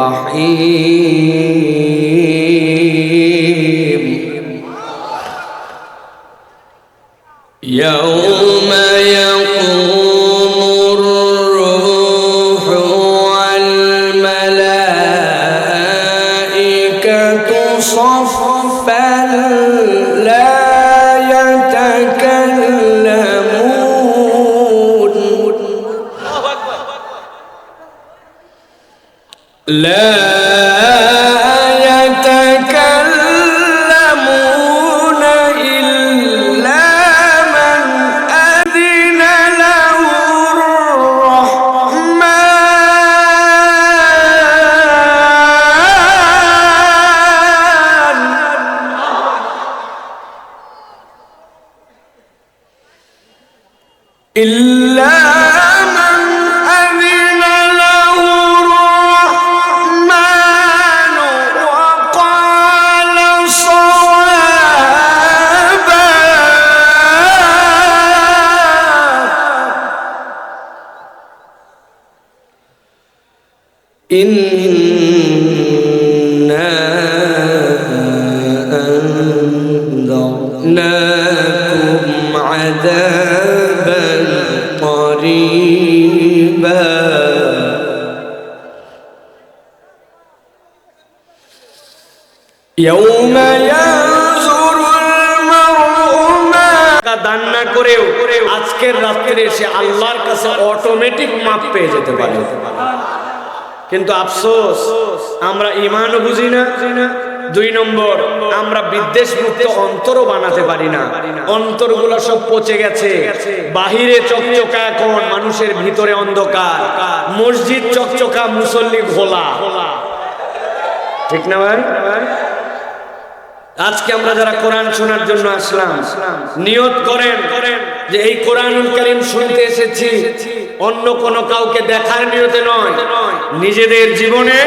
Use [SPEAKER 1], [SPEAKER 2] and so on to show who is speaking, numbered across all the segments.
[SPEAKER 1] الرحيم إلا من أذن له الرحمن وقال
[SPEAKER 2] إن আজকের রাত্রে সে আল্লাহর কাছে অটোমেটিক মাপ পেয়ে যেতে পারে। কিন্তু আফসোস, আমরা ইমানও বুঝি না। দুই নম্বর, আমরা বিদ্বেষ মুক্ত অন্তরও বানাতে পারি না। অন্তরগুলো সব পচে গেছে। বাহিরে চকচকা এখন, মানুষের ভিতরে অন্ধকার। মসজিদ চকচকা, মুসল্লি ঘোলা। ঠিক না ভাই? আজকে আমরা যারা কোরআন শোনার জন্য আসলাম, নিয়ত করেন যে এই কোরআনুল করিম শুনতে এসেছি। অন্য কোন কাউকে দেখার নিয়তে নয়। নিজেদের জীবনে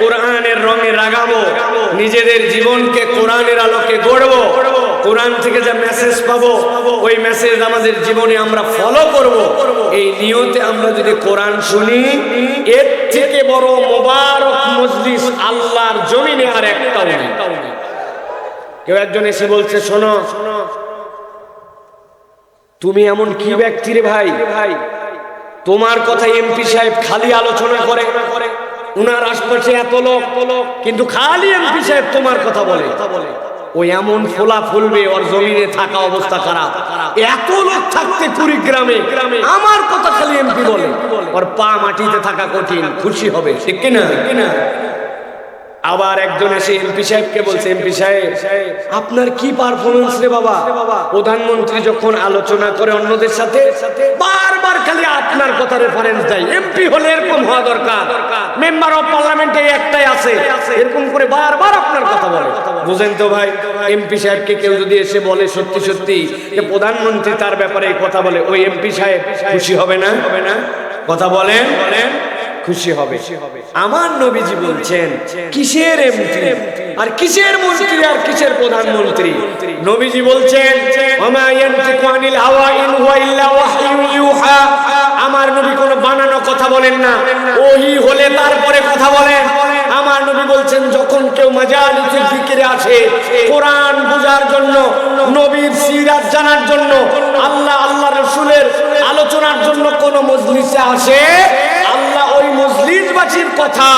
[SPEAKER 2] কোরআনের রঙে রাগাবো। নিজেদের জীবনকে কোরআনের আলোকে গড়বো। কোরআন থেকে যা মেসেজ পাবো, ওই মেসেজ আমাদের জীবনে আমরা ফলো করব। এই নিয়তে আমরা যদি কোরআন শুনি, এর থেকে বড় মোবারক মজলিস আল্লাহর জমিনে আর একটাও নেই। কেউ একজন এসে বলছে, শোনো, তুমি এমন কি ব্যক্তি রে ভাই? ভাই তোমার কথা এমপি সাহেব খালি আলোচনা করে। উনার আশপাশে এত লোক, কিন্তু খালি এমপি সাহেব তোমার কথা বলে। ও এমন ফোলা ফুলবে, ওর জমিনে থাকা অবস্থা খারাপ। এত লোক থাকতে কুড়িগ্রামে, আমার কথা খালি এমপি বলে। ওর পা মাটিতে থাকা কঠিন, খুশি হবে, ঠিক কিনা কিনা? আবার একজন এসে এমপি সাহেবকে বলছে, এমপি সাহেব, আপনার কি পারফরমেন্স রে বাবা? প্রধানমন্ত্রী যখন আলোচনা করে অন্যদের সাথে, বারবার খালি আপনার কথা রেফারেন্স দেয়। এমপি হলে এরকম হওয়া দরকার। মেম্বার অফ পার্লামেন্টে একটাই আছে। এরকম করে বারবার আপনার কথা বলে। বুঝেন তো ভাই, এমপি সাহেবকে কেউ যদি এসে বলে সত্যি সত্যি, যে প্রধানমন্ত্রী তার ব্যাপারে কথা বলে, ওই এমপি সাহেব খুশি হবে না? হবে না কথা বলেন বলেন। খুশি হবে। আমার নবীজি বলছেন কিসের এমপি আর কিসের মন্ত্রী আর কিসের প্রধানমন্ত্রী? নবীজি বলছেন ওমা ইয়ানতিকু আনিল হাওয়া ইন হুয়া ইল্লা ওয়াহয়ুন ইউহা। আমার নবী কোনো বানানো কথা বলেন না। ওহি হলে তারপরে কথা বলেন। আমার নবী বলছেন যখন কেউ মাজালিসে জিকিরে আসে কোরআন বোঝার জন্য নবীর সিরাত জানার জন্য আল্লাহ আল্লাহ রসুলের আলোচনার জন্য কোন মজলিসে আসে মজলিসবাসীর কথা।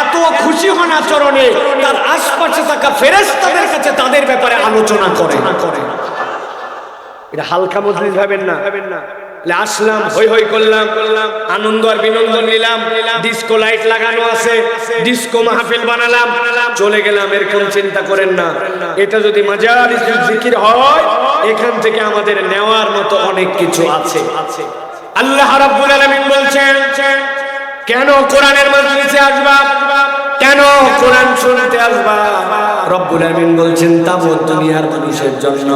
[SPEAKER 2] এত খুশি হন আচরণে তার আশপাশে থাকা ফেরেশতাদের কাছে তাদের ব্যাপারে আলোচনা করে। এটা হালকা মজলিস ভাবেন না। ভাবেন না। আসলাম হই হই করলাম। করলাম আনন্দ আর বিনোদন নিলাম। ডিস্কো লাইট লাগানো আছে। ডিস্কো মাহফিল বানালাম। চলে গেলাম এরকম চিন্তা করেন না। এটা যদি জিকির হয় এখান থেকে আমাদের নেওয়ার মতো অনেক কিছু আছে। আল্লাহ রাব্বুল আলামিন বলছেন কেন কোরআনের মজলিসে আসবা কেন কোরআন শুনতে আসবা রব্বুল আলামিন বলছেন তাবৎ দুনিয়ার মানুষের জন্য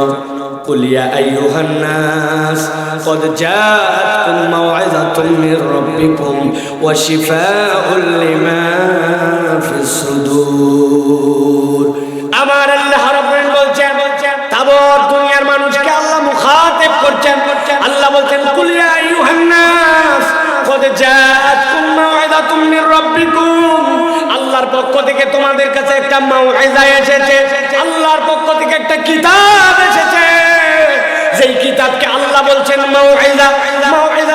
[SPEAKER 2] قل يا أيها الناس قد جاءتكم موعظة من ربكم وشفاء لما في الصدور আমার আল্লাহ রাব্বুল বলছেন তাবৎ দুনিয়ার মানুষকে আল্লাহ মুখাতেব করছেন আল্লাহ বলছেন কুল ইয়া আইয়ুহান নাস قد جاءتكم আল্লাহর পক্ষ থেকে তোমাদের কাছে একটা এসেছে। আল্লাহর পক্ষ থেকে একটা কিতাব এসেছে। যেই কিতাবকে আল্লাহ বলছেন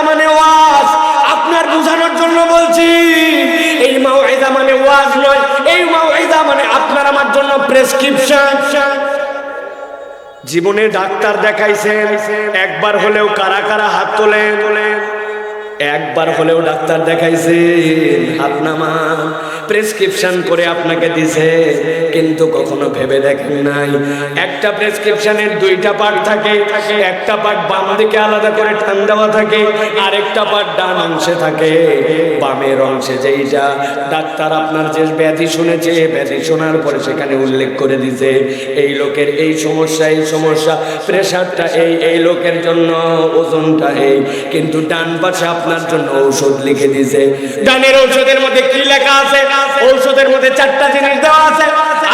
[SPEAKER 2] মানে ওয়াজ। আপনার বোঝানোর জন্য বলছি, এই মাউইজা মানে ওয়াজ নয়। এই মাউইজা মানে আপনার আমার জন্য প্রেসক্রিপশন। জীবনে ডাক্তার দেখাইছেন, একবার হলেও কারা কারা হাত তোলেন? একবার হলেও ডাক্তার দেখাইছে নামান প্রেসক্রিপশন করে আপনাকে দিছে, কিন্তু কখনো ভেবে দেখেন নাই। একটা প্রেসক্রিপশনের দুইটা পার্ট থাকে, একটা পার্ট বাম দিকে আলাদা করে টান দেওয়া থাকে, আরেকটা পার্ট ডান অংশে থাকে। বামের অংশে যেইটা ডাক্তার আপনার যে ব্যাধি শুনেছে ব্যাধি শোনার পরে সেখানে উল্লেখ করে দিছে, এই লোকের এই সমস্যা এই সমস্যা, প্রেশারটা এই এই লোকের জন্য, ওজনটা এই, কিন্তু ডান পাশে আপনার জন্য ঔষধ লিখে দিয়েছে। ডানের ঔষধের মধ্যে কি লেখা আছে? ঔষধের মধ্যে চারটা জিনিস দেওয়া আছে।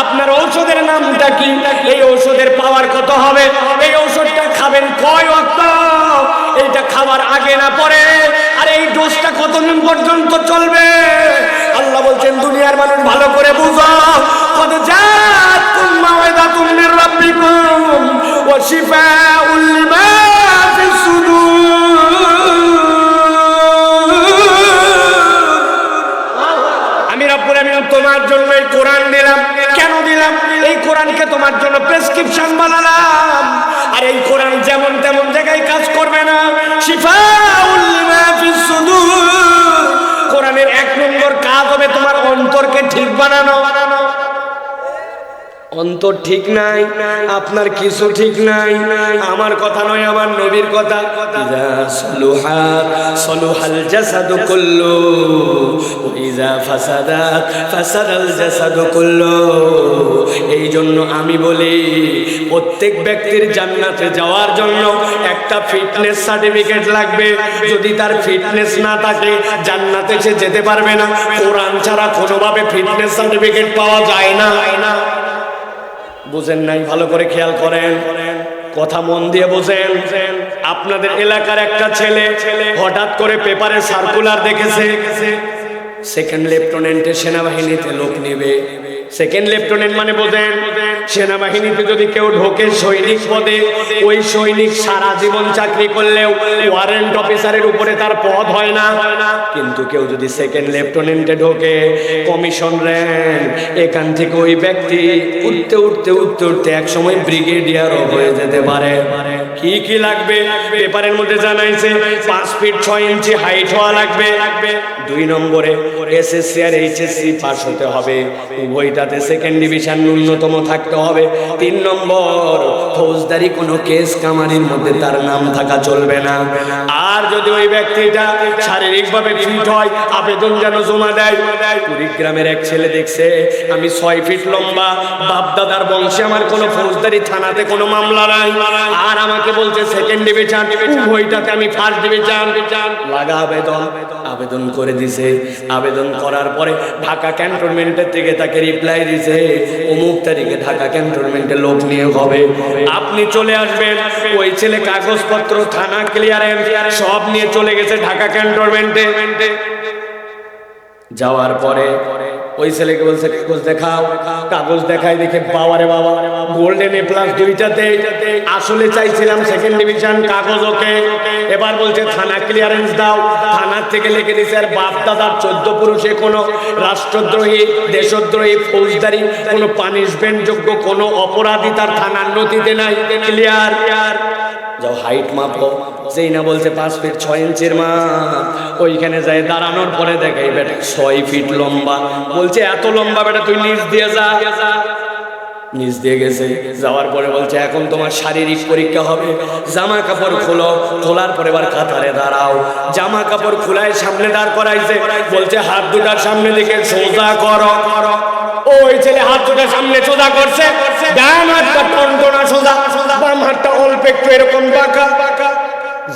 [SPEAKER 2] আপনার ঔষধের নামটা কি? এই ঔষধের পাওয়ার কত হবে? এই ঔষধটা খাবেন কয় অক্ত এইটা খাওয়ার আগে না পরে? আর এই ডোজটা কতদিন পর্যন্ত চলবে? আল্লাহ বলছেন, দুনিয়ার মানুষ ভালো করে বুঝো। কত জাতুম মাওয়াদাতুম মির রাব্বিকুম ওয়া শিফাউল ফিস সুদূর। এই কোরআন দিলাম। কেন দিলাম? এই কোরআনকে তোমার জন্য প্রেসক্রিপশন বানালাম। আর এই কোরআন যেমন তেমন জায়গায় কাজ করবে না। কোরআনের এক নম্বর কাজ হবে তোমার অন্তরকে ঠিক বানানো বানানো। অন্তর ঠিক নাই, আপনার কিছু ঠিক নাই, আমার কথা নয়, আমার নবীর কথা। সলুহা, সলুহাল জাসাদু কুল্লু ইজা ফাসাদা, ফাসাদাল জাসাদু কুল্লু। এই জন্য আমি বলি, প্রত্যেক ব্যক্তির জান্নাতে যাওয়ার জন্য একটা ফিটনেস সার্টিফিকেট লাগবে। যদি তার ফিটনেস না থাকে, জান্নাতে সে যেতে পারবে না। কোরআন ছাড়া কোনোভাবে ফিটনেস সার্টিফিকেট পাওয়া যায় না। বুঝেন নাই, ভালো করে খেয়াল করেন। কথা মন দিয়ে বোঝেন। আপনাদের এলাকার একটা ছেলে হঠাৎ করে পেপারে সার্কুলার দেখেছে। সেকেন্ড লেফটেন্যান্টের সেনাবাহিনীতে লোক নেবে। সেকেন্ড লেফটেন্যান্ট মানে বোঝেন, সেনাবাহিনীতে যদি কেউ ঢোকে সৈনিক পদে, ওই সৈনিক সারা জীবন চাকরি করলেও ওয়ারেন্ট অফিসারের উপরে তার পদ হয় না। কিন্তু কেউ যদি সেকেন্ড লেফটেন্যান্টে ঢোকে কমিশন র্যাঙ্ক এখান থেকে ওই ব্যক্তি উঠতে উঠতে উঠতে উঠতে এক সময় ব্রিগেডিয়ারও হয়ে যেতে পারে। কি কি লাগবে? পেপারের মধ্যে জানাইছে, পাঁচ ফিট ছয় ইঞ্চি হাইট হওয়া লাগবে। লাগবে দুই নম্বরে এসএসসি আর এইচএসসি পাস হতে হবে। উভয়টাতে সেকেন্ড ডিভিশন ন্যূনতম থাকতে হবে। তিন নম্বর, ফৌজদারি কোনো কেস কামারির মধ্যে তার নাম থাকা চলবে না। আর যদি ওই ব্যক্তিটা শারীরিকভাবে ফিট হয়, আবেদন যেন জমা দেয়। কুড়িগ্রামের এক ছেলে দেখছে, আমি ছয় ফিট লম্বা বাপ দাদার বংশে আমার কোনো ফৌজদারি থানাতে কোনো মামলা নাই। আর আমাকে বলছে সেকেন্ড ডিভিশন উভয়টাতে আমি ফার্স্ট ডিভিশন লাগা আবেদন আবেদন করে দিছে। আবেদন করার পরে ঢাকা ক্যান্টনমেন্টের থেকে তাকে রিপ্লাই দিছে অমুক তারিখে ঢাকা ক্যান্টনমেন্টে লোক নিয়ে হবে। আপনি চলে আসবেন, ওই ছেলে কাগজপত্র, থানা ক্লিয়ারেন্স, সব নিয়ে চলে গেছে ঢাকা ক্যান্টনমেন্টে। যাওয়ার পরে ওই ছেলেকে বলছে, কাগজ দেখাও। কাগজ দেখাই দেখে, বাবারে বাবা গোল্ডেন এ প্লাস দুইটাতে আসলে চাইছিলাম সেকেন্ড ডিভিশন কাগজ ওকে। এবার বলছে, থানা ক্লিয়ারেন্স দাও। থানার থেকে লিখে দিছে, আর বাপ দাদার চোদ্দ পুরুষে কোনো রাষ্ট্রদ্রোহী, দেশদ্রোহী, ফৌজদারি, কোনো পানিশমেন্ট যোগ্য কোনো অপরাধী তার থানার নথিতে নাই। ক্লিয়ার যাও হাইট মাপো। যেই না বলছে, পাঁচ ফিট ছয় ইঞ্চির মাপ। ওইখানে যায়, দাঁড়ানোর পরে দেখাই বেটা ছয় ফিট লম্বা। বলছে, এত লম্বা বেটা, তুই নিচ দিয়ে যা। নিচ দিয়ে গেছে। যাওয়ার পরে বলছে, এখন তোমার শারীরিক পরীক্ষা হবে। জামা কাপড় খোলো। খোলার পরে এবার কাতারে দাঁড়াও। জামা কাপড় খোলায় সামনে দাঁড় করাইছে। বলছে, হাত দুটার সামনে দিকে সোজা করো করো। ওই ছেলে হাত দুটা সামনে সোজা করছে। ডান হাতটা টনটনা সোজা, বাম হাতটা অল্প একটু এরকম বাঁকা।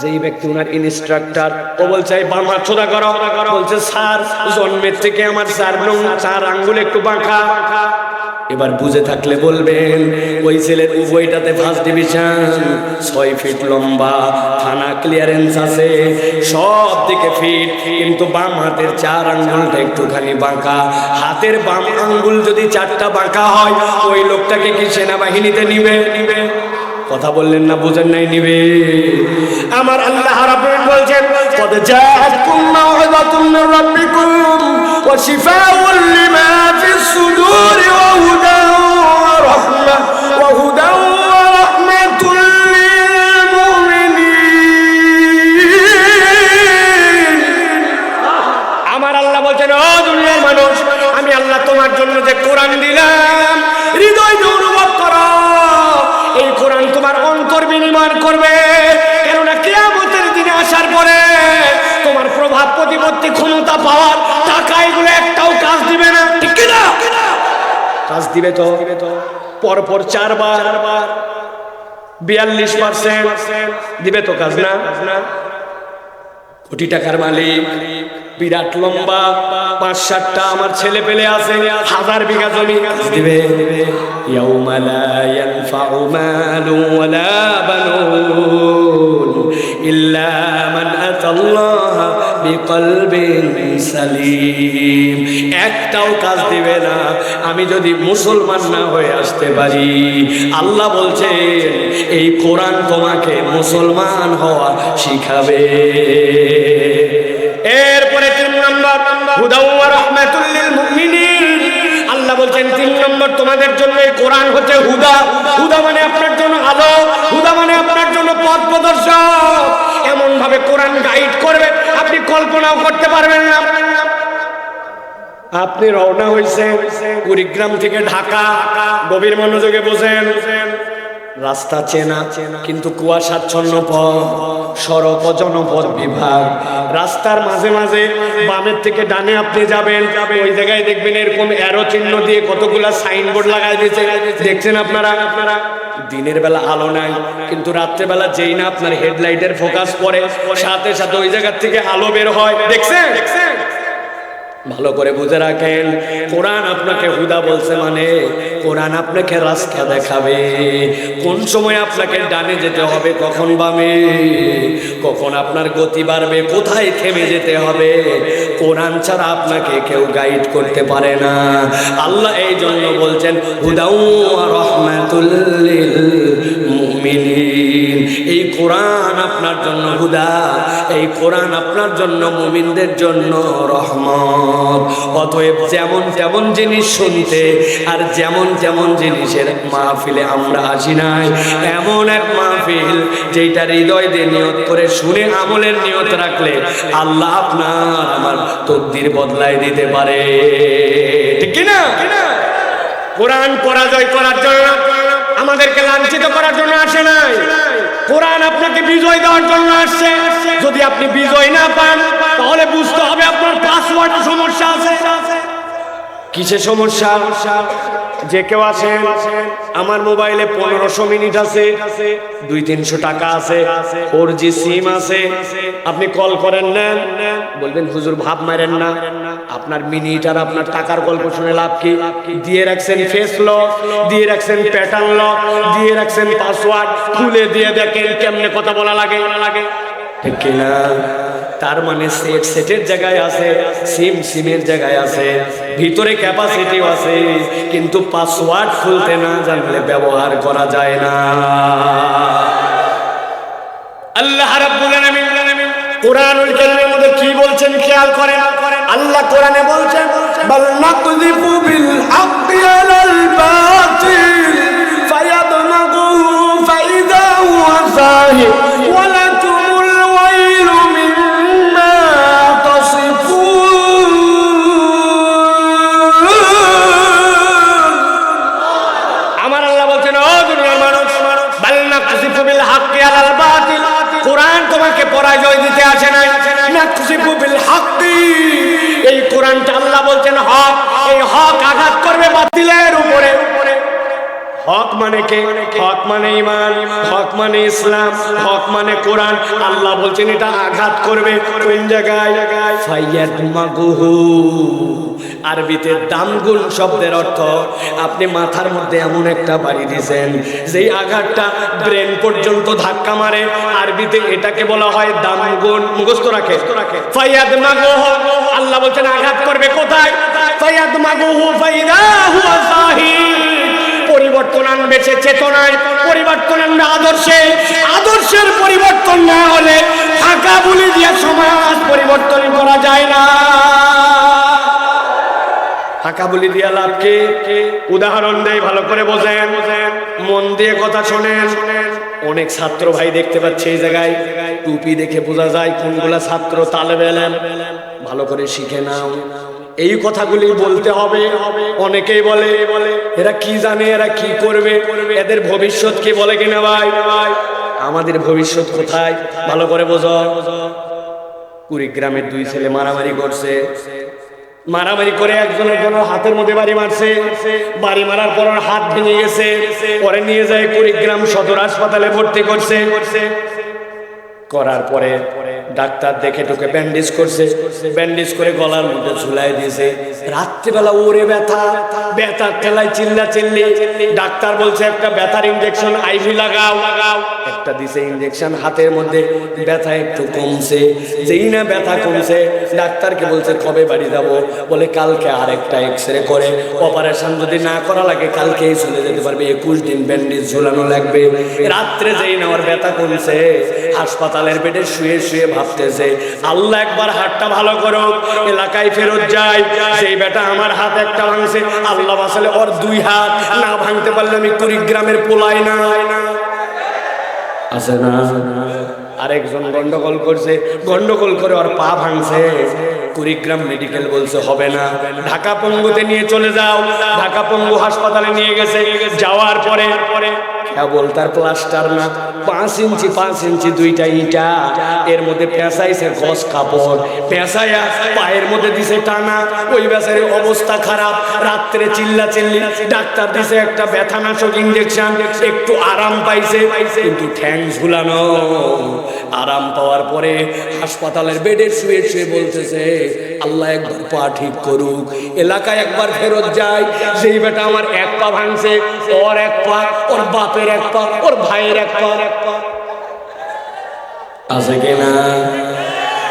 [SPEAKER 2] যেই ব্যক্তি ওনার ইনস্ট্রাক্টর ও বলছে, এই বাম সোজা করো। বলছে, স্যার, জন্মের থেকে আমার চার নং চার আঙ্গুল একটু বাঁকা। এবার বুঝে থাকলে বলবেন, ওই ছেলের উভয়টাতে ফার্স্ট ডিভিশন ছয় ফিট লম্বা, থানা ক্লিয়ারেন্স আছে, সব দিকে ফিট কিন্তু বাম হাতের চার আঙ্গুলটা একটুখানি বাঁকা। হাতের বাম আঙ্গুল যদি চারটা বাঁকা হয়, ওই লোকটাকে কি সেনাবাহিনীতে নিবে নিবে? কথা বললেন না, বুঝেন নাই নিবে। আমার আল্লাহ রাব্বুল বলছেন, কদ জাআতকুম মাউইযাতুম মির রাব্বিকুম ওয়া শিফাউন পর পর চারবার, বিয়াল্লিশ পার্সেন্ট দিবে তো কাজ না? কোটি টাকার মালিক, বিরাট লম্বা পাঁচ সাতটা আমার ছেলে পেলে আছে, হাজার বিঘা জমি দিবে। ইয়াউমালা ইয়ানফাউ ওয়ালা সালিম একটাও কাজ দিবে না, আমি যদি মুসলমান না হয়ে আসতে পারি। আল্লাহ বলছেন, এই কোরআন তোমাকে মুসলমান হওয়া শিখাবে। এরপরে তিন নম্বর বলছেন, তিন নম্বর তোমাদের জন্য এই কোরআন হচ্ছে হুদা। হুদা মানে আপনার জন্য আলো, হুদা মানে আপনার জন্য পথ প্রদর্শক। এমন ভাবে কোরআন গাইড করবে কল্পনাও করতে পারবেন না। আপনি রওনা হয়েছেন কুড়িগ্রাম থেকে ঢাকা, গভীর মনোযোগে বোঝেন। রাস্তা চেনা, কিন্তু কুয়াশাচ্ছন্ন পথ, সড়ক জনপথ বিভাগ। রাস্তার মাঝে মাঝে বামের থেকে ডানে আপনি যাবেন। ওই জায়গায় দেখবেন এরকম অ্যারো চিহ্ন দিয়ে কতগুলা সাইনবোর্ড লাগাই দিয়েছে। দেখছেন আপনারা আপনারা? দিনের বেলা আলো নাই, কিন্তু রাত্রে বেলা যেই না আপনার হেডলাইটের ফোকাস পরে সাথে সাথে ওই জায়গার থেকে আলো বের হয়। দেখছেন? ভালো করে বুঝে রাখেন। কোরআন আপনাকে হুদা বলছে মানে কোরআন আপনাকে রাস্তা দেখাবে। কোন সময় আপনাকে ডানে যেতে হবে, কখন বামে? কখন আপনার গতি বাড়বে, কোথায় থেমে যেতে হবে? কোরআন ছাড়া আপনাকে কেউ গাইড করতে পারে না। আল্লাহ এই জন্য বলছেন হুদাউ রহমাতুল্লিল মুমিনিন। এই কোরআন আপনার জন্য হুদা, এই কোরআন আপনার জন্য মুমিনদের জন্য রহমত। অতএব যেমন তেমন জিনিস শুনতে আর যেমন তেমন জিনিসের মাহফিলে আমরা আসি নাই। এমন এক মাহফিল যেটা হৃদয় দিয়ে নিয়ত করে শুনে আমলের নিয়ত রাখলে আল্লাহ আপনার আমার তকদির বদলাই দিতে পারে। ঠিক কিনা? কোরআন পরাজয় করার জন্য আমাদেরকে লাঞ্ছিত করার জন্য আসে নাই। কোরআন আপনাকে বিজয় দেওয়ার জন্য আসছে। যদি আপনি বিজয় না পান, তাহলে বুঝতে হবে আপনার পাসওয়ার্ড সমস্যা আছে। কিসে সমস্যা? যে কেউ আছেন, আমার মোবাইলে পনেরোশো মিনিট আছে, দুই তিনশো টাকা আছে ফোর জি সিম আছে, আপনি কল করেন নেন বলবেন, হুজুর, ভাব মারেন না, আপনার মিনিট আর আপনার টাকার গল্প শুনে লাভ কি? দিয়ে রাখছেন ফেস লক দিয়ে রাখছেন প্যাটার্ন লক দিয়ে রাখছেন পাসওয়ার্ড খুলে দিয়ে দেখেন কেমনে কথা বলা লাগে লাগে। তার মানে সেট সেটের জায়গায় আছে সিম সিমের জায়গায় আছে, ভিতরে ক্যাপাসিটিও আছে, কিন্তু পাসওয়ার্ড খুলতে না জানলে ব্যবহার করা যায় না। আল্লাহ রাব্বুল আলামিন কোরআনুল কারীমের মধ্যে কি বলছেন খেয়াল করেন? আল্লাহ কোরআনে বলছেন, বাল নাকযিফু বিল হাক্কি আলাল বাতিল ফাইদা তোমাকে জয় দিতে আসে নাই। এই কোরআনটা আল্লাহ বলছেন, হক। এই হক আঘাত করবে উপরে হক মানে কে? হক মানে ইমান। হক মানে ইসলাম। হক মানে কোরআন। আল্লাহ বলছেন এটা আঘাত করবে। কোন জায়গায়? ফাইয়াত মাগুহু আরবিতে দামগুন শব্দের অর্থ, আপনি মাথার মধ্যে এমন একটা বাড়ি দিয়েছেন যেই আঘাতটা ব্রেন পর্যন্ত ধাক্কা মারে। আরবিতে এটাকে বলা হয় দামগুন মুখস্থ রাখে। ফাইয়াদ মাগুহু আল্লাহ বলছেন, আঘাত করবে কোথায়? ফাইয়াদ মাগুহু ফাইদা হুয়া জাহিদ পরিবর্তন আনবে সে চেতনায়, পরিবর্তন আনবে আদর্শে। আদর্শের পরিবর্তন না হলে ফাঁকা বলি দিয়ে সমাজ পরিবর্তন করা যায় না। ফাঁকা বলি দিয়া লাভ কি? উদাহরণ দেয় ভালো করে বোঝেন। মন দিয়ে কথা শোনেন। অনেক ছাত্র ভাই দেখতে পাচ্ছে এই জায়গায়। টুপি দেখে বোঝা যায় কোনগুলা ছাত্র তালে বেলেন ভালো করে শিখে নাও। এই কথাগুলি বলতে হবে। অনেকেই বলে, এরা কি জানে, এরা কি করবে? এদের ভবিষ্যৎ কি বলে কিনা ভাই? আমাদের ভবিষ্যৎ কোথায়? ভালো করে বোঝো। কুড়িগ্রামের দুই ছেলে মারামারি করছে। মারামারি করে একজনের জন্য হাতের মধ্যে বাড়ি মারছে। বাড়ি মারার পর হাত ভেঙে গেছে। পরে নিয়ে যায় কুড়িগ্রাম সদর হাসপাতালে ভর্তি করছে। করার পরে ডাক্তার দেখে তোকে ব্যান্ডেজ করছে ব্যান্ডেজ করে গলার মধ্যে ঝুলাই দিয়েছে। রাত্রিবেলা ওরে ব্যথা, ব্যথার ঠেলায় চিল্লা চিল্লি ডাক্তার বলছে, একটা ব্যথার ইঞ্জেকশন আইভি লাগাও লাগাও। একটা দিছে ইঞ্জেকশন হাতের মধ্যে, ব্যথা একটু কমছে। যেই না ব্যথা কমছে, ডাক্তারকে বলছে, কবে বাড়ি যাব? বলে, কালকে আরেকটা এক্স রে করে। অপারেশন যদি না করা লাগে কালকেই চলে যেতে পারবে। একুশ দিন ব্যান্ডেজ ঝুলানো লাগবে। রাত্রে যেই না ওর ব্যথা কমছে। হাসপাতালের বেডে শুয়ে শুয়ে ভাবতেছে, আল্লাহ একবার হাতটা ভালো করো এলাকায় ফেরত যায় সেই বেটা আমার হাত একটা ভাঙছে, আল্লাহ বাসালে ওর দুই হাত না ভাঙতে পারলে আমি কুড়িগ্রামের পোলাই না। আছে না? আরেকজন গন্ডগোল করছে, গন্ডগোল করে ওর পা ভাঙছে। কুড়িগ্রাম মেডিকেল বলছে, হবে না। ঢাকা পঙ্গুতে নিয়ে চলে যাও, ঢাকা পঙ্গু হাসপাতালে নিয়ে গেছে। যাওয়ার পরে কেবল তার প্লাস্টার না, পাঁচ ইঞ্চি পাঁচ ইঞ্চি দুইটা ইটা। এর মধ্যে পেঁচাইছে গস কাপড়। পেঁচাইয়া পায়ের মধ্যে দিছে টানা। ওই বেচারের অবস্থা খারাপ। রাত্রে চিল্লা চিল্লি ডাক্তার দিছে একটা ব্যথানাশক ইঞ্জেকশন একটু আরাম পাইছে, কিন্তু ঠ্যাং ঝুলানো। আরাম পাওয়ার পরে হাসপাতালের বেডে শুয়ে শুয়ে বলতেছে, আল্লাহ একবার পা ঠিক করুক। এলাকায় একবার ফেরত যায় সেই বেটা আমার এক পা ভাঙছে, ওর এক পা, ওর বাপের এক পা ওর ভাইয়ের এক পা। আছে কিনা?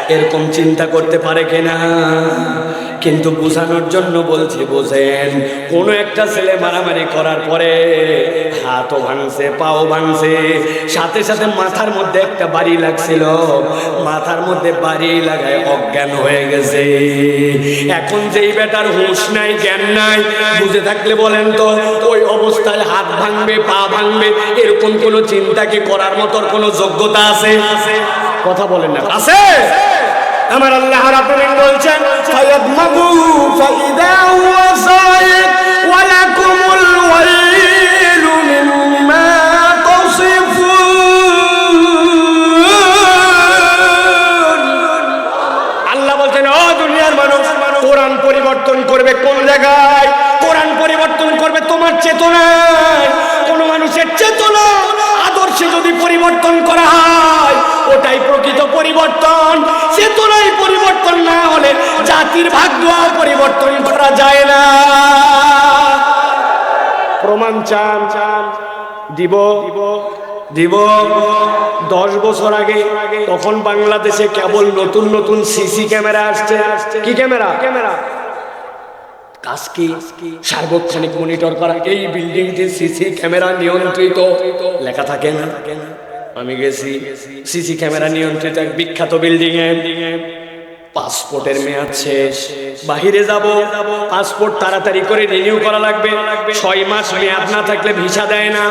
[SPEAKER 2] এরকম চিন্তা করতে পারে কিনা? কিন্তু বোঝানোর জন্য বলছি, বোঝেন, কোন একটা ছেলে মারামারি করার পরে হাতও ভাঙছে, পাও ভাঙছে, সাথে সাথে মাথার মধ্যে একটা বাড়ি লাগছিল। মাথার মধ্যে বাড়ি লাগায় অজ্ঞান হয়ে গেছে। এখন যেই বেটার হুঁশ নাই, জ্ঞান নাই, বুঝে থাকলে বলেন তো, ওই অবস্থায় হাত ভাঙবে, পা ভাঙবে, এরকম কোনো চিন্তা কি করার মতো কোনো যোগ্যতা আছে? কথা বলেন না। আছে? আমার আল্লাহ রাব্বুল বলছেন, ফায়াদমাগু ফাইদা হুয়া সাইদ ওয়া লাকুমুল ওয়াইলু মিম্মা তাসিফুন. আল্লাহ বলছেন, ও দুনিয়ার মানুষ, কোরআন পরিবর্তন করবে কোন জায়গায়? কোরআন পরিবর্তন করবে তোমার চেতনায়। কোন মানুষের চেতনা আদর্শে যদি পরিবর্তন করা হয়, ওটাই প্রকৃত পরিবর্তন। সে চেতনায় পরিবর্তন না হলে জাতির ভাগ্য পরিবর্তন করা যায় না। প্রমাণ চান চান দিব দিব। দশ বছর আগে তখন বাংলাদেশে কেবল নতুন নতুন সিসি ক্যামেরা আসছে। কি ক্যামেরা ক্যামেরা? কাজ কি? সার্বক্ষণিক মনিটর করা। এই বিল্ডিংটি সিসি ক্যামেরা নিয়ন্ত্রিত। লেখা থাকে না? আমি গেছি সিসি ক্যামেরা নিয়ন্ত্রিত এক বিখ্যাত বিল্ডিং এ পাসপোর্টের মেয়াদ শেষ। বাহিরে যাব। পাসপোর্ট তাড়াতাড়ি করে রিনিউ করা লাগবে। ছয় মাস মেয়াদ না থাকলে ভিসা দেয় না।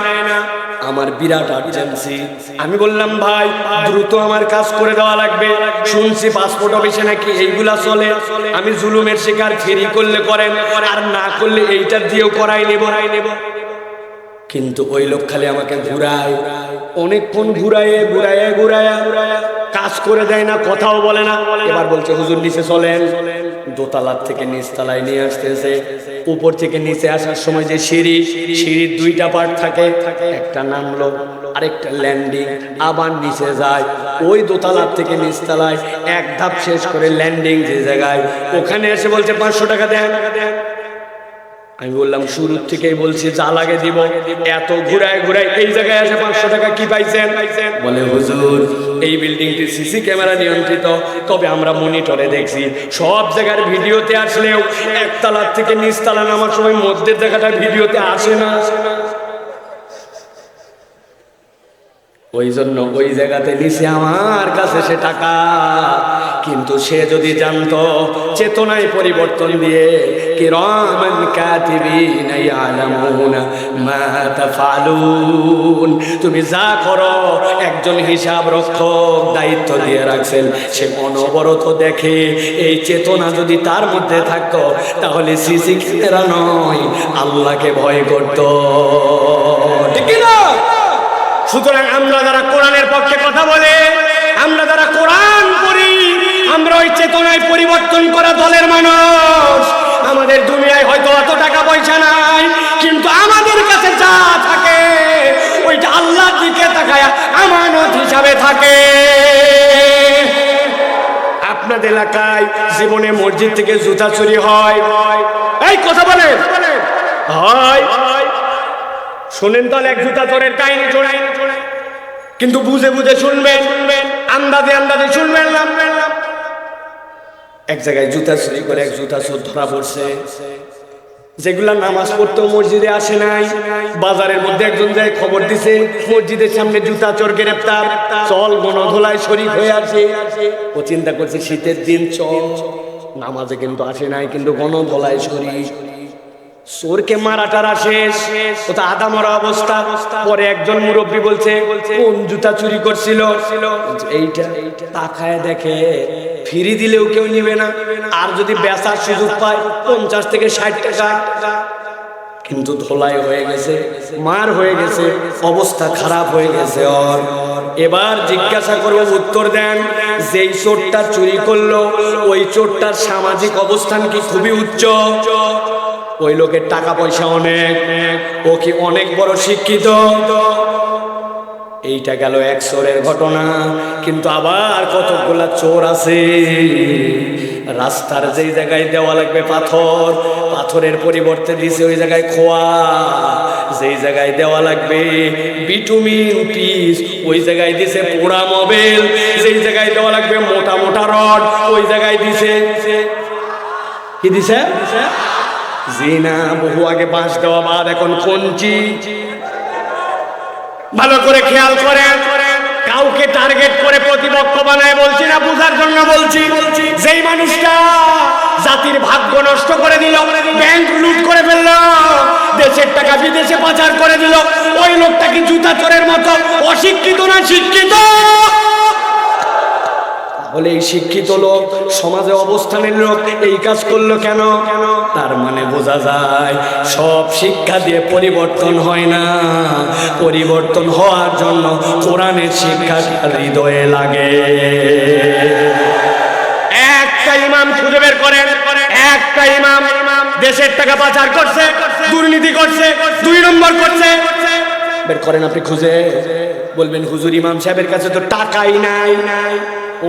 [SPEAKER 2] আমার বিরাট আর্জেন্সি আমি বললাম, ভাই, দ্রুত আমার কাজ করে দেওয়া লাগবে। শুনছি পাসপোর্ট অফিসে নাকি এইগুলা চলে। আমি জুলুমের শিকার, ফেরি করলে করেন। আর না করলে এইটা দিয়েও করাই নেব নেব। কিন্তু ওই লোক খালি আমাকে ঘুরায়। অনেকক্ষণ ঘুরায় ঘুরায় ঘুরায়। কাজ করে দেয় না, কথাও বলে না। এবার বলছে, হুজুর, নিচে চলেন। দোতলার থেকে নিচতলায় নিয়ে আসতেছে। উপর থেকে নিচে আসার সময় যে সিঁড়ি, সিঁড়ির দুইটা পার্ট থাকে, একটা নামলো, আরেকটা ল্যান্ডিং আবার নিচে যায়। ওই দোতলার থেকে নিচতলায় এক ধাপ শেষ করে ল্যান্ডিং যে জায়গায়, ওখানে এসে বলছে, পাঁচশো টাকা দেন। আমি বললাম শুরুর থেকেই বলছি, যা লাগে দিব। এত ঘুরায় ঘুরায় এই জায়গায় আসে পাঁচশো টাকা কি পাইছেন? বলে, হুজুর, এই বিল্ডিংটি সিসি ক্যামেরা নিয়ন্ত্রিত, তবে আমরা মনিটরে দেখছি। সব জায়গার ভিডিওতে আসলেও একতলার থেকে নিচতলা নামার সময় মধ্যের জায়গাটা ভিডিওতে আসে না আসে না। ওই জন্য ওই জায়গাতে নিছে আমার কাছে সে টাকা। কিন্তু সে যদি জানতো চেতনায় পরিবর্তন দিয়ে, কিরামান কাতিবিনা ইয়ালামুনা মা তাফালুন। তুমি যা করো, একজন হিসাব রক্ষক দায়িত্ব দিয়ে রাখছেন। সে অনবরত দেখে এই চেতনা যদি তার মধ্যে থাকতো, তাহলে সিসি ক্যামেরা নয়, আল্লাহকে ভয় করতো। ঠিক না সুতরাং আমরা যারা কোরআনের পক্ষে কথা বলে, আমরা যারা কোরআন পড়ি, আমরা ওই চেতনায় পরিবর্তন করা দলের মানুষ। আমাদের দুনিয়ায় হয়তো অত টাকা পয়সা নাই, কিন্তু আমাদের কাছে যা থাকে, ওইটা আল্লাহর দিকে তাকায় আমানত হিসাবে থাকে। আপনাদের এলাকায় জীবনে মসজিদ থেকে জুতা চুরি হয়। এই কথা বলেন। হয়। শোনেন তাহলে এক জুতা চোরের কাহিনী চোরাই কিন্তু বুঝে বুঝে শুনবেন শুনবেন আন্দাজে আন্দাজে শুনবেন এক জায়গায় জুতা চুরি করে এক জুতা চোর ধরা পড়ছে। যেগুলা নামাজ পড়তেও মসজিদে আসে নাই। বাজারের মধ্যে একজন যায় খবর দিছে, মসজিদের সামনে জুতা চোর গ্রেপ্তার। চল গণধোলায় শরীর হয়ে আসে। ও চিন্তা করছে, শীতের দিন, চল। নামাজে কিন্তু আসে নাই, কিন্তু গণধোলায় চোরকে মারাটারা শেষ ও তো আদা মরা অবস্থা। পরে একজন মুরব্বী বলছে, কোন জুতা চুরি করছিল? এইটা তাকায় দেখে, ফিরি দিলেও কেউ নিবে না। আর যদি বেচার সুযোগ পায়, পঞ্চাশ থেকে ষাট টাকা। কিন্তু ধোলাই হয়ে গেছে, মার হয়ে গেছে, অবস্থা খারাপ হয়ে গেছে ওর। এবার জিজ্ঞাসা করব, উত্তর দেন, যেই চোরটা চুরি করল, ওই চোরটার সামাজিক অবস্থান কি খুবই উচ্চ? ওই লোকের টাকা পয়সা অনেক। ও কি অনেক বড় শিক্ষিত? এইটা গেল এক চোরের ঘটনা। কিন্তু আবার কতগুলা চোর আছে। রাস্তার যেই জায়গায় দেওয়া লাগবে পাথর, পাথরের পরিবর্তে দিছে ওই জায়গায় খোয়া। যেই জায়গায় দেওয়া লাগবে বিটুমিন পিস ওই জায়গায় দিছে পোড়া মোবেল। যেই জায়গায় দেওয়া লাগবে মোটা মোটা রড, ওই জায়গায় দিছে। কি দিছে? জিনা বহু আগে বাঁশ দেওয়া বাদ, এখন কঞ্চি। ভালো করে খেয়াল করেন, কাউকে টার্গেট করে প্রতিপক্ষ বানায় বলছি না, বুঝার জন্য বলছি। যেই মানুষটা জাতির ভাগ্য নষ্ট করে দিল ব্যাংক লুট করে ফেলল, দেশের টাকা বিদেশে পাচার করে দিল, ওই লোকটা কি জুতা চোরের মতো অশিক্ষিত না শিক্ষিত? বলে এই শিক্ষিত লোক সমাজে অবস্থানের লোক এই কাজ করল কেন? কেন তার মানে বোঝা যায় সব শিক্ষা দিয়ে পরিবর্তন হয় না। পরিবর্তন হওয়ার জন্য কোরআনের শিক্ষা হৃদয়ে লাগে। একটা ইমাম খুঁজে বের করেন একটা ইমাম দেশের টাকা পাচার করছে দুর্নীতি করছে দুই নম্বর করছে। বের করেন আপনি খুঁজে। বলবেন হুজুর ইমাম সাহেবের কাছে তো টাকাই নাই নাই।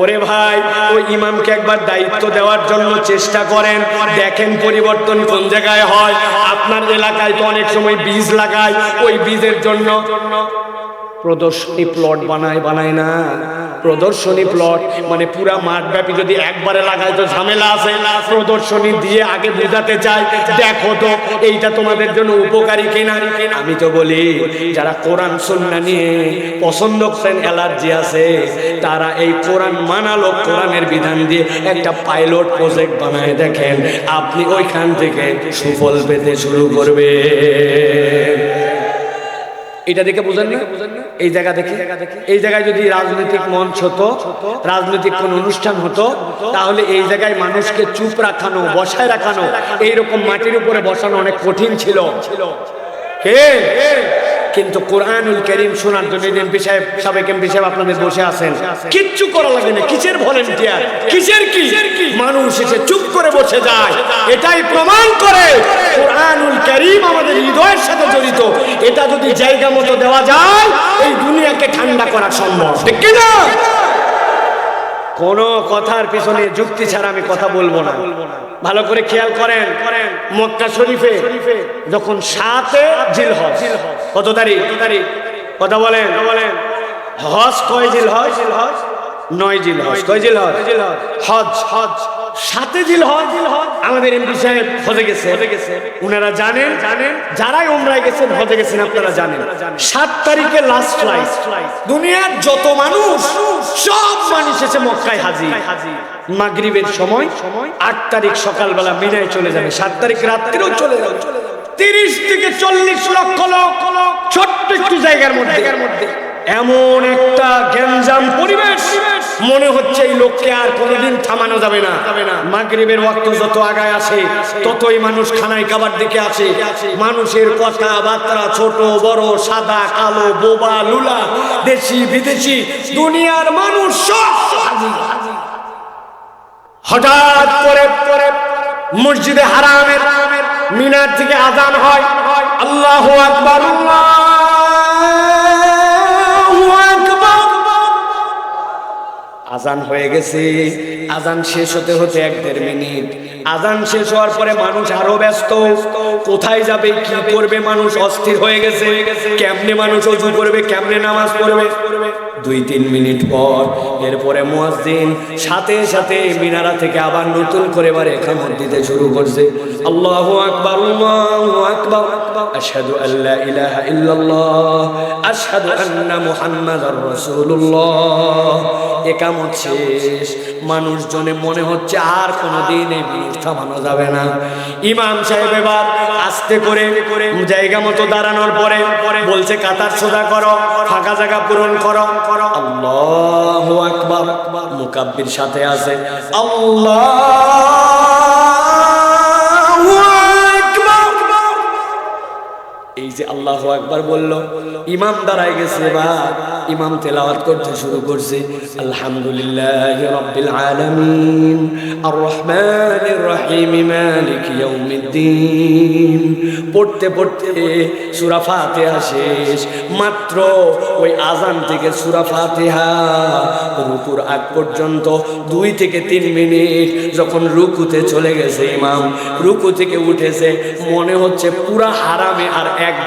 [SPEAKER 2] ওরে ভাই, ওই ইমামকে একবার দায়িত্ব দেওয়ার জন্য চেষ্টা করেন। দেখেন পরিবর্তন কোন জায়গায় হয়। আপনার এলাকায় তো অনেক সময় বীজ লাগায়। ওই বীজের জন্য প্রদর্শনী প্লট বানায় বানায় না। প্রদর্শনী প্লট মানে পুরা মাঠ ব্যাপী যদি একবারে লাগায় তো ঝামেলা আছে। প্রদর্শনী দিয়ে আগে বোঝাতে চাই দেখো তো, এইটা তোমাদের জন্য উপকারী কিনা। আমি তো বলি, যারা কোরআন, সন্না নিয়ে পছন্দ করেন, অ্যালার্জি আছে, তারা এই কোরআন মানালো, কোরআনের বিধান দিয়ে একটা পাইলট প্রজেক্ট বানায়। দেখেন, আপনি ওইখান থেকে সুফল পেতে শুরু করবে এটা দেখে বুঝেন না? এই জায়গা দেখে? এই জায়গায় যদি রাজনৈতিক মঞ্চ হতো রাজনৈতিক কোন অনুষ্ঠান হতো তাহলে এই জায়গায় মানুষকে চুপ রাখানো বসায় রাখানো এইরকম মাটির উপরে বসানো অনেক কঠিন ছিল। কে? কিন্তু কোরআনুল করিম শোনার জন্য এমপি সাহেব, সাবেক এমপি সাহেব আপনাদের বসে আছেন। কিচ্ছু করা লাগে না, কিসের ভলেন্টিয়ার কিসের কি? মানুষ এসে চুপ করে বসে যায়। এটাই প্রমাণ করে কোরআনুল করিম আমাদের হৃদয়ের সাথে জড়িত। এটা যদি জায়গা মতো দেওয়া যায়, এই দুনিয়াকে ঠান্ডা করা সম্ভব। ঠিক কি না? কোন কথার পিছনে যুক্তি ছাড়া আমি কথা বলব না। ভালো করে খেয়াল করেন। মক্কা শরীফে যখন সাতে জিল হজ কত তারিখ? তারিখ কথা বলেন। বলেন হজ কয় জিল হজ হজ নয় জিল হজ কয় জিল হজ। হজ হজ জিল হজ আমাদের এমপি সাহেব হজে গেছে। হজে উনারা জানেন। জানেন যারাই ওমরায় গেছেন, হজে গেছেন, আপনারা জানেন। সাত তারিখে লাস্ট ফ্লাইট দুনিয়ার যত মানুষ, সব মানুষ এসে মক্কায় হাজির। মাগরিবের সময় আট তারিখ সকালবেলা মিনায় চলে যাবে। সাত তারিখ রাত্রেও চলে যাবে। তিরিশ থেকে চল্লিশ লক্ষ লোক ছোট্ট একটু জায়গার মধ্যে। এমন একটা গ্যাঞ্জাম পরিবেশ। মনে হচ্ছে এই লোককে আর কোনোদিন থামানো যাবে না। মাগরিবের ওয়াক্ত যত আগায় আসে ততই মানুষ খানায় খাবার দিকে আসে। মানুষের কথা বার্তা ছোট বড় সাদা কালো বোবা লুলা দেশি বিদেশি দুনিয়ার মানুষ সব হঠাৎ করে করে মসজিদে হারামের মিনার থেকে আজান হয়। আল্লাহ আকবার আজান হয়ে গেছে। আজান শেষ হতে হতে এক দেড় মিনিট। আজান শেষ হওয়ার পরে মানুষ আরও ব্যস্ত। কোথায় যাবে, কি করবে মানুষ? অস্থির হয়ে গেছে। কেমনে মানুষ অজু করবে, কেমনে নামাজ পড়বে? দুই তিন মিনিট পর এরপরে মুয়াজ্জিন সাথে সাথে মিনারা থেকে আবার নতুন করে এবার একামত দিতে শুরু করছে। আল্লাহু আকবার আল্লাহু আকবার। আশহাদু আল্লা ইলাহা ইল্লাল্লাহ, আশহাদু আন্না মুহাম্মাদার রাসূলুল্লাহ। একামত শেষ। মানুষজনে মনে হচ্ছে আর কোনোদিন এই মানুষ থামানো যাবে না। ইমাম সাহেব এবার আস্তে করে জায়গা মতো দাঁড়ানোর পরে বলছে, কাতার সোজা করো, ফাঁকা জায়গা পূরণ করো। আল্লাহ আকবর। মুকাব্বির সাথে আছে। আল্লাহ যে আল্লাহ একবার বলল, ইমাম দাঁড়ায় গেছে বা ইমাম তেলাওয়াত করতে শুরু করছে, আলহামদুলিল্লাহ পড়তে পড়তে সূরা ফাতিহা শেষ, মাত্র ওই আজান থেকে সূরা ফাতিহা রুকুর আগ পর্যন্ত দুই থেকে তিন মিনিট যখন রুকুতে চলে গেছে ইমাম, রুকু থেকে উঠেছে, মনে হচ্ছে পুরা হারামে আর একজন